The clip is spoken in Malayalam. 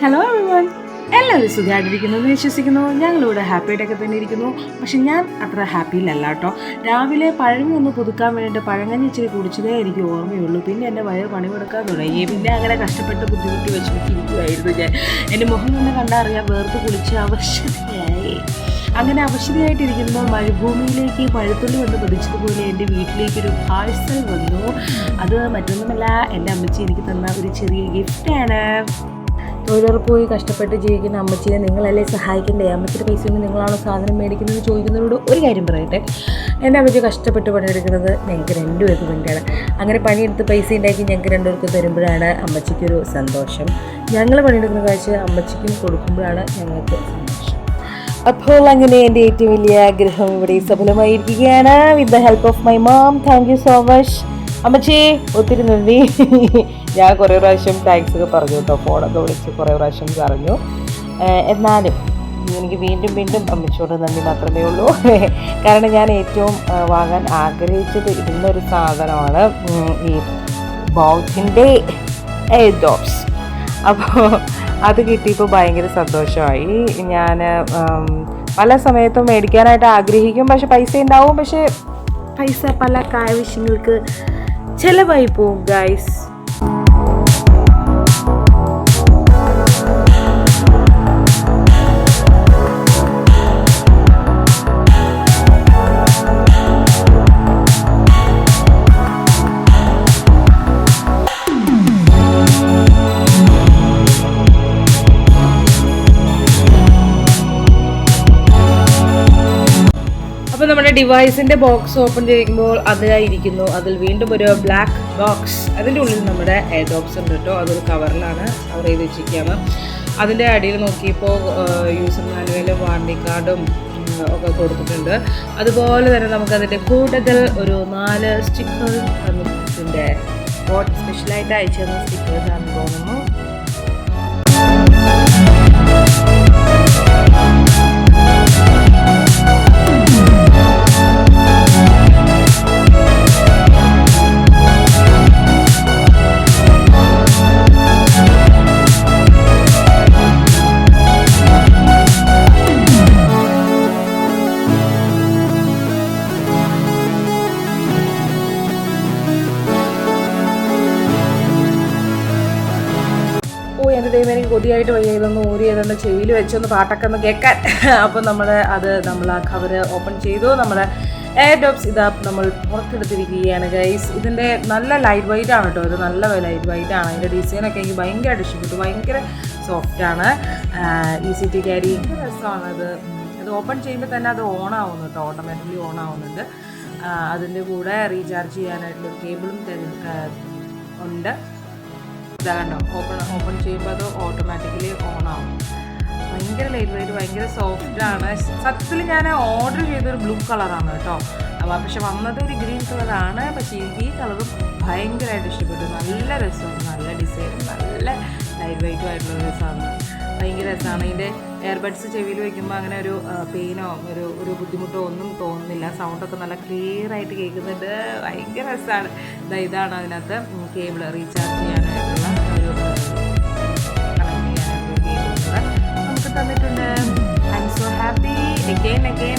ഹലോ എവരിവൺ എല്ലാവരും സുഖമായിട്ടിരിക്കുന്നു എന്ന് വിശ്വസിക്കുന്നു. ഞങ്ങളിവിടെ ഹാപ്പി ആയിട്ടൊക്കെ തന്നെ ഇരിക്കുന്നു. പക്ഷെ ഞാൻ അത്ര ഹാപ്പിയിലല്ല കേട്ടോ. രാവിലെ പഴങ്ങി ഒന്ന് പുതുക്കാൻ വേണ്ടിയിട്ട് പഴങ്ങഞ്ഞി ഇച്ചിരി കുടിച്ചതേ എനിക്ക് ഓർമ്മയുള്ളൂ. പിന്നെ എന്റെ വയറ് പണി കൊടുക്കാൻ തുടങ്ങി. പിന്നെ അങ്ങനെ കഷ്ടപ്പെട്ട് ബുദ്ധിമുട്ടി വെച്ചിരിക്കുമായിരുന്നു ഞാൻ. എന്റെ മുഖം തന്നെ കണ്ടറിയാം വേർത്ത് കുളിച്ച് അവശതയായി. അങ്ങനെ അവശതയായിട്ടിരിക്കുമ്പോൾ മരുഭൂമിയിലേക്ക് മഴത്തുള്ളി വന്ന് പതിച്ചതുപോലെ എന്റെ വീട്ടിലേക്കൊരു പാഴ്സൽ വന്നു. അത് മറ്റൊന്നുമല്ല എന്റെ അമ്മച്ചി എനിക്ക് തന്ന ഒരു ചെറിയ ഗിഫ്റ്റാണ് തൊഴിലുറപ്പ് പോയി കഷ്ടപ്പെട്ട് ജീവിക്കുന്ന അമ്മച്ചിയെ നിങ്ങളല്ലേ സഹായിക്കണ്ടേ? അമ്മച്ചിയുടെ പൈസ കൊണ്ട് നിങ്ങളാണോ സാധനം മേടിക്കുന്നത് ചോദിക്കുന്നവരോട് ഒരു കാര്യം പറയട്ടെ. എന്റെ അമ്മച്ചി കഷ്ടപ്പെട്ട് പണിയെടുക്കുന്നത് ഞങ്ങൾക്ക് രണ്ടുപേർക്ക് വേണ്ടിയാണ്. അങ്ങനെ പണിയെടുത്ത് പൈസ ഉണ്ടാക്കി ഞങ്ങൾക്ക് രണ്ടുപേർക്ക് തരുമ്പോഴാണ് അമ്മച്ചിക്കൊരു സന്തോഷം. ഞങ്ങൾ പണിയെടുക്കുന്ന കാഴ്ച അമ്മച്ചിക്കും കൊടുക്കുമ്പോഴാണ് ഞങ്ങൾക്ക് അപ്പോൾ അങ്ങനെ എന്റെ ഏറ്റവും വലിയ ആഗ്രഹം ഇവിടെ സഫലമായിരിക്കുകയാണ്. With the help of my mom thank you so much അമ്മച്ചി ഒത്തിരി നന്ദി. ഞാൻ കുറേ പ്രാവശ്യം താങ്ക്സ് ഒക്കെ പറഞ്ഞു കേട്ടോ. ഫോണൊക്കെ വിളിച്ച് കുറേ പ്രാവശ്യം പറഞ്ഞു. എന്നാലും എനിക്ക് വീണ്ടും വീണ്ടും അമ്മച്ചോട് നന്ദി മാത്രമേ ഉള്ളൂ. കാരണം ഞാൻ ഏറ്റവും വാങ്ങാൻ ആഗ്രഹിച്ചത് ഇരുന്നൊരു സാധനമാണ് ഈ ബൗച്ചിന്റെ എയ്ഡോപ്സ് അപ്പോൾ അത് കിട്ടിയപ്പോൾ ഭയങ്കര സന്തോഷമായി. ഞാൻ പല സമയത്തും മേടിക്കാനായിട്ട് ആഗ്രഹിക്കും. പക്ഷെ പൈസ ഉണ്ടാവും. പക്ഷേ പൈസ പല ആവശ്യങ്ങൾക്ക് ചിലവായി പോവും ഗൈസ് അപ്പോൾ നമ്മുടെ ഡിവൈസിന്റെ ബോക്സ് ഓപ്പൺ ചെയ്യുമ്പോൾ അതിലായിരിക്കുന്നു. അതിൽ വീണ്ടും ഒരു ബ്ലാക്ക് ബോക്സ് അതിന്റെ ഉള്ളിൽ നമ്മുടെ എയർ ഡോപ്സ് ഉണ്ട് കേട്ടോ. അതൊരു കവറിലാണ് കവർ ചെയ്ത് വെച്ചിരിക്കുകയാണ്. അതിന്റെ അടിയിൽ നോക്കിയപ്പോൾ യൂസർ മാനുവലും വാണ്ടി കാർഡും ഒക്കെ കൊടുത്തിട്ടുണ്ട്. അതുപോലെ തന്നെ നമുക്കതിന്റെ കൂടുതൽ ഒരു നാല് സ്റ്റിക്കർ തന്നിട്ടുണ്ട്. ബോട്ട് സ്പെഷ്യലായിട്ട് അയച്ചു തന്ന സ്റ്റിക്കേഴ്സാണെന്ന് തോന്നുന്നു. എന്റെ ദൈവം എനിക്ക് കൊതിയായിട്ട് വയ്യ. ഇതൊന്ന് ഊരി ഏതൊന്ന് ചെവിയിൽ വെച്ചൊന്ന് പാട്ടൊക്കെ ഒന്ന് കേൾക്കാൻ. അപ്പം നമ്മൾ അത് നമ്മൾ ആ കവറ് ഓപ്പൺ ചെയ്തു. നമ്മുടെ എയർ ഡോപ്സ് ഇതാ നമ്മൾ പുറത്തെടുത്തിരിക്കുകയാണ് ഗൈസ് ഇതിന്റെ നല്ല ലൈറ്റ് വൈറ്റ് ആണ് കേട്ടോ. ഇത് നല്ല ലൈറ്റ് വൈറ്റ് ആണ്. അതിന്റെ ഡിസൈനൊക്കെ എനിക്ക് ഭയങ്കരമായിട്ട് ഇഷ്ടപ്പെട്ടു. ഭയങ്കര സോഫ്റ്റാണ് ഈസി ടു ക്യാരി ഭയങ്കര ഇത് അത്. ഓപ്പൺ ചെയ്യുമ്പോൾ തന്നെ അത് ഓൺ ആവുന്നു കേട്ടോ. ഓട്ടോമാറ്റിക്കലി ഓൺ ആവുന്നുണ്ട്. അതിന്റെ കൂടെ റീചാർജ് ചെയ്യാനായിട്ടുള്ള കേബിളും ഉണ്ട്. ഇതാ കണ്ടോ ഓപ്പൺ ഓപ്പൺ ചെയ്യുമ്പോൾ അത് ഓട്ടോമാറ്റിക്കലി ഓൺ ആവും. ഭയങ്കര ലൈറ്റ് വെയിറ്റ് ഭയങ്കര സോഫ്റ്റ് ആണ്. സത്യത്തിൽ ഞാൻ ഓർഡർ ചെയ്തൊരു ബ്ലൂ കളറാണ് കേട്ടോ. അപ്പോൾ പക്ഷെ വന്നത് ഒരു ഗ്രീൻ കളറാണ് പക്ഷേ എനിക്ക് ഈ കളറും ഭയങ്കരമായിട്ട് ഇഷ്ടപ്പെട്ടു. നല്ല രസമാണ് നല്ല ഡിസൈനും നല്ല ലൈറ്റ് വെയിറ്റും ആയിട്ടുള്ള സാധനം. ഭയങ്കര രസമാണ്. ഇതിന്റെ എയർബഡ്സ് ചെവിയിൽ വയ്ക്കുമ്പോൾ അങ്ങനെ ഒരു പെയിനോ ഒരു ഒരു ബുദ്ധിമുട്ടോ ഒന്നും തോന്നുന്നില്ല. സൗണ്ടൊക്കെ നല്ല ക്ലിയർ ആയിട്ട് കേൾക്കുന്നുണ്ട്. ഭയങ്കര രസമാണ് ഇതാ ഇതാണ് അതിനകത്ത് കേബിൾ റീചാർജ് ചെയ്യാനായിട്ടുള്ള ഒരു കണക്ട് ചെയ്യാനായിട്ടുള്ള കേബിൾ നമുക്ക് തന്നിട്ടുണ്ട്. I'm so happy again again